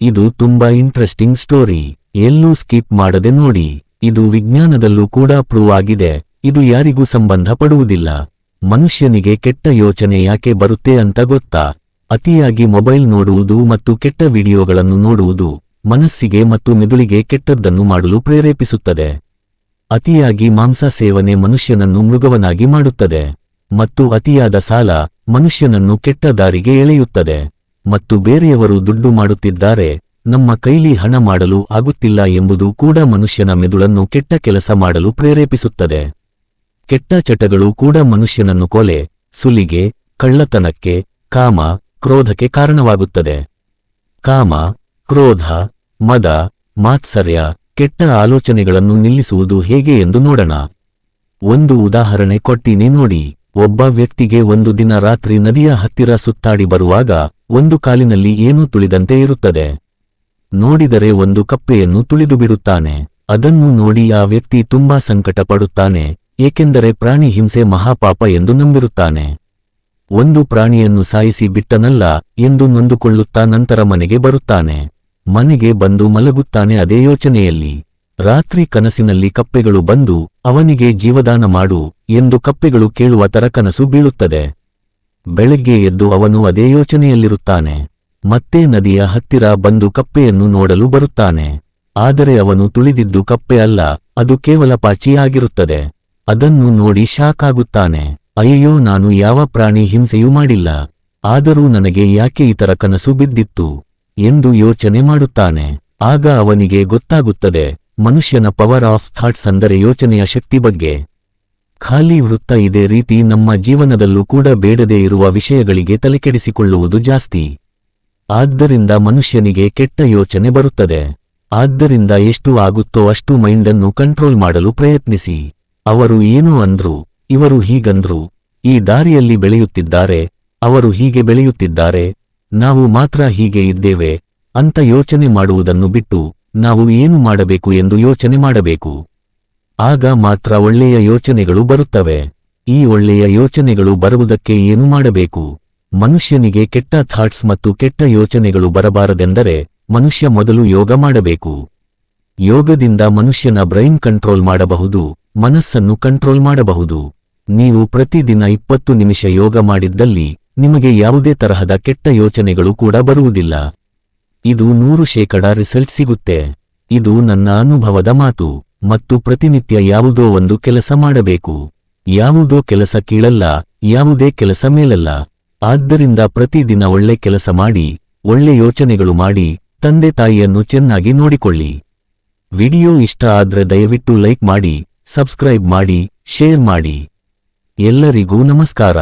ಇದು ತುಂಬಾ interesting story ಎಲ್ಲೂ ಸ್ಕಿಪ್ ಮಾಡದೆ ನೋಡಿ. ಇದು ವಿಜ್ಞಾನದಲ್ಲೂ ಕೂಡ ಪ್ರೂವ್ ಆಗಿದೆ. ಇದು ಯಾರಿಗೂ ಸಂಬಂಧ ಪಡುವುದಿಲ್ಲ ಮನುಷ್ಯನಿಗೆ ಕೆಟ್ಟ ಯೋಚನೆ ಯಾಕೆ ಬರುತ್ತೆ ಅಂತ ಗೊತ್ತಾ? ಅತಿಯಾಗಿ ಮೊಬೈಲ್ ನೋಡುವುದು ಮತ್ತು ಕೆಟ್ಟ ವಿಡಿಯೋಗಳನ್ನು ನೋಡುವುದು ಮನಸ್ಸಿಗೆ ಮತ್ತು ಮೆದುಳಿಗೆ ಕೆಟ್ಟದ್ದನ್ನು ಮಾಡಲು ಪ್ರೇರೇಪಿಸುತ್ತದೆ. ಅತಿಯಾಗಿ ಮಾಂಸ ಸೇವನೆ ಮನುಷ್ಯನನ್ನು ಮೃಗವನಾಗಿ ಮಾಡುತ್ತದೆ. ಮತ್ತು ಅತಿಯಾದ ಸಾಲ ಮನುಷ್ಯನನ್ನು ಕೆಟ್ಟ ದಾರಿಗೆ ಎಳೆಯುತ್ತದೆ. ಮತ್ತು ಬೇರೆಯವರು ದುಡ್ಡು ಮಾಡುತ್ತಿದ್ದಾರೆ, ನಮ್ಮ ಕೈಲಿ ಹಣ ಮಾಡಲು ಆಗುತ್ತಿಲ್ಲ ಎಂಬುದು ಕೂಡ ಮನುಷ್ಯನ ಮೆದುಳನ್ನು ಕೆಟ್ಟ ಕೆಲಸ ಮಾಡಲು ಪ್ರೇರೇಪಿಸುತ್ತದೆ. ಕೆಟ್ಟ ಚಟಗಳು ಕೂಡ ಮನುಷ್ಯನನ್ನು ಕೊಲೆ, ಸುಲಿಗೆ, ಕಳ್ಳತನಕ್ಕೆ, ಕಾಮ, ಕ್ರೋಧಕ್ಕೆ ಕಾರಣವಾಗುತ್ತದೆ. ಕಾಮ, ಕ್ರೋಧ, ಮದ, ಮಾತ್ಸರ್ಯ, ಕೆಟ್ಟ ಆಲೋಚನೆಗಳನ್ನು ನಿಲ್ಲಿಸುವುದು ಹೇಗೆ ಎಂದು ನೋಡೋಣ. ಒಂದು ಉದಾಹರಣೆ ಕೊಟ್ಟಿನಿ ನೋಡಿ. ಒಬ್ಬ ವ್ಯಕ್ತಿಗೆ ಒಂದು ದಿನ ರಾತ್ರಿ ನದಿಯ ಹತ್ತಿರ ಸುತ್ತಾಡಿ ಬರುವಾಗ ಒಂದು ಕಾಲಿನಲ್ಲಿ ಏನೂ ತುಳಿದಂತೆ ಇರುತ್ತದೆ. ನೋಡಿದರೆ ಒಂದು ಕಪ್ಪೆಯನ್ನು ತುಳಿದು ಬಿಡುತ್ತಾನೆ. ಅದನ್ನು ನೋಡಿ ಆ ವ್ಯಕ್ತಿ ತುಂಬಾ ಸಂಕಟ ಪಡುತ್ತಾನೆ ಏಕೆಂದರೆ ಪ್ರಾಣಿ ಹಿಂಸೆ ಮಹಾಪಾಪ ಎಂದು ನಂಬಿರುತ್ತಾನೆ. ಒಂದು ಪ್ರಾಣಿಯನ್ನು ಸಾಯಿಸಿ ಬಿಟ್ಟನಲ್ಲ ಎಂದು ನೊಂದುಕೊಳ್ಳುತ್ತಾ ನಂತರ ಮನೆಗೆ ಬರುತ್ತಾನೆ. ಮನೆಗೆ ಬಂದು ಮಲಗುತ್ತಾನೆ ಅದೇ ಯೋಚನೆಯಲ್ಲಿ. ರಾತ್ರಿ ಕನಸಿನಲ್ಲಿ ಕಪ್ಪೆಗಳು ಬಂದು ಅವನಿಗೆ ಜೀವದಾನ ಮಾಡು ಎಂದು ಕಪ್ಪೆಗಳು ಕೇಳುವ ತರಕನಸು ಬೀಳುತ್ತದೆ. ಬೆಳಗ್ಗೆ ಎದ್ದು ಅವನು ಅದೇ ಯೋಚನೆಯಲ್ಲಿರುತ್ತಾನೆ. ಮತ್ತೆ ನದಿಯ ಹತ್ತಿರ ಬಂದು ಕಪ್ಪೆಯನ್ನು ನೋಡಲು ಬರುತ್ತಾನೆ. ಆದರೆ ಅವನು ತುಳಿದಿದ್ದು ಕಪ್ಪೆ ಅಲ್ಲ, ಅದು ಕೇವಲ ಪಾಚಿಯಾಗಿರುತ್ತದೆ. ಅದನ್ನು ನೋಡಿ ಶಾಕ್ ಆಗುತ್ತಾನೆ ಅಯ್ಯೋ ನಾನು ಯಾವ ಪ್ರಾಣಿ ಹಿಂಸೆಯೂ ಮಾಡಿಲ್ಲ. ಆದರೂ ನನಗೆ ಯಾಕೆ ಇತರ ಕನಸು ಬಿದ್ದಿತ್ತು? ಎಂದು ಯೋಚನೆ ಮಾಡುತ್ತಾನೆ. ಆಗ ಅವನಿಗೆ ಗೊತ್ತಾಗುತ್ತದೆ. ಮನುಷ್ಯನ ಪವರ್ ಆಫ್ ಥಾಟ್ಸ್ ಅಂದರೆ ಯೋಚನೆಯ ಶಕ್ತಿ ಬಗ್ಗೆ. ಖಾಲಿ ವೃತ್ತ ಇದೇ ರೀತಿ ನಮ್ಮ ಜೀವನದಲ್ಲೂ ಕೂಡ ಬೇಡದೇ ಇರುವ ವಿಷಯಗಳಿಗೆ ತಲೆಕೆಡಿಸಿಕೊಳ್ಳುವುದು ಜಾಸ್ತಿ. ಆದ್ದರಿಂದ ಮನುಷ್ಯನಿಗೆ ಕೆಟ್ಟ ಯೋಚನೆ ಬರುತ್ತದೆ. ಆದ್ದರಿಂದ ಎಷ್ಟು ಆಗುತ್ತೋ ಅಷ್ಟು ಮೈಂಡನ್ನು ಕಂಟ್ರೋಲ್ ಮಾಡಲು ಪ್ರಯತ್ನಿಸಿ. ಅವರು ಏನು ಅಂದ್ರು, ಇವರು ಹೀಗಂದ್ರು. ಈ ದಾರಿಯಲ್ಲಿ ಬೆಳೆಯುತ್ತಿದ್ದಾರೆ, ಅವರು ಹೀಗೆ ಬೆಳೆಯುತ್ತಿದ್ದಾರೆ. ನಾವು ಮಾತ್ರ ಹೀಗೆ ಇದ್ದೇವೆ, ಅಂತ ಯೋಚನೆ ಮಾಡುವುದನ್ನು ಬಿಟ್ಟು. ನಾವು ಏನು ಮಾಡಬೇಕು ಎಂದು ಯೋಚನೆ ಮಾಡಬೇಕು. ಆಗ ಮಾತ್ರ ಒಳ್ಳೆಯ ಯೋಚನೆಗಳು ಬರುತ್ತವೆ. ಈ ಒಳ್ಳೆಯ ಯೋಚನೆಗಳು ಬರುವುದಕ್ಕೆ ಏನು ಮಾಡಬೇಕು? ಮನುಷ್ಯನಿಗೆ ಕೆಟ್ಟ ಥಾಟ್ಸ್ ಮತ್ತು ಕೆಟ್ಟ ಯೋಚನೆಗಳು ಬರಬಾರದೆಂದರೆ ಮನುಷ್ಯ ಮೊದಲು ಯೋಗ ಮಾಡಬೇಕು. ಯೋಗದಿಂದ ಮನುಷ್ಯನ ಬ್ರೈನ್ ಕಂಟ್ರೋಲ್ ಮಾಡಬಹುದು, ಮನಸ್ಸನ್ನು ಕಂಟ್ರೋಲ್ ಮಾಡಬಹುದು. ನೀವು ಪ್ರತಿದಿನ ಇಪ್ಪತ್ತು ನಿಮಿಷ ಯೋಗ ಮಾಡಿದ್ದಲ್ಲಿ ನಿಮಗೆ ಯಾವುದೇ ತರಹದ ಕೆಟ್ಟ ಯೋಚನೆಗಳು ಕೂಡ ಬರುವುದಿಲ್ಲ. ಇದು ನೂರು ಶೇಕಡ ರಿಸಲ್ಟ್ ಸಿಗುತ್ತೆ. ಇದು ನನ್ನ ಅನುಭವದ ಮಾತು ಮತ್ತು ಪ್ರತಿನಿತ್ಯ ಯಾವುದೋ ಒಂದು ಕೆಲಸ ಮಾಡಬೇಕು. ಯಾವುದೋ ಕೆಲಸ ಕೀಳಲ್ಲ, ಯಾವುದೇ ಕೆಲಸ ಮೇಲಲ್ಲ. ಆದ್ದರಿಂದ ಪ್ರತಿದಿನ ಒಳ್ಳೆ ಕೆಲಸ ಮಾಡಿ, ಒಳ್ಳೆ ಯೋಚನೆಗಳು ಮಾಡಿ, ತಂದೆ ತಾಯಿಯನ್ನು ಚೆನ್ನಾಗಿ ನೋಡಿಕೊಳ್ಳಿ. ವಿಡಿಯೋ ಇಷ್ಟ ಆದ್ರೆ ದಯವಿಟ್ಟು ಲೈಕ್ ಮಾಡಿ, ಸಬ್ಸ್ಕ್ರೈಬ್ ಮಾಡಿ, ಶೇರ್ ಮಾಡಿ. ಎಲ್ಲರಿಗೂ ನಮಸ್ಕಾರ.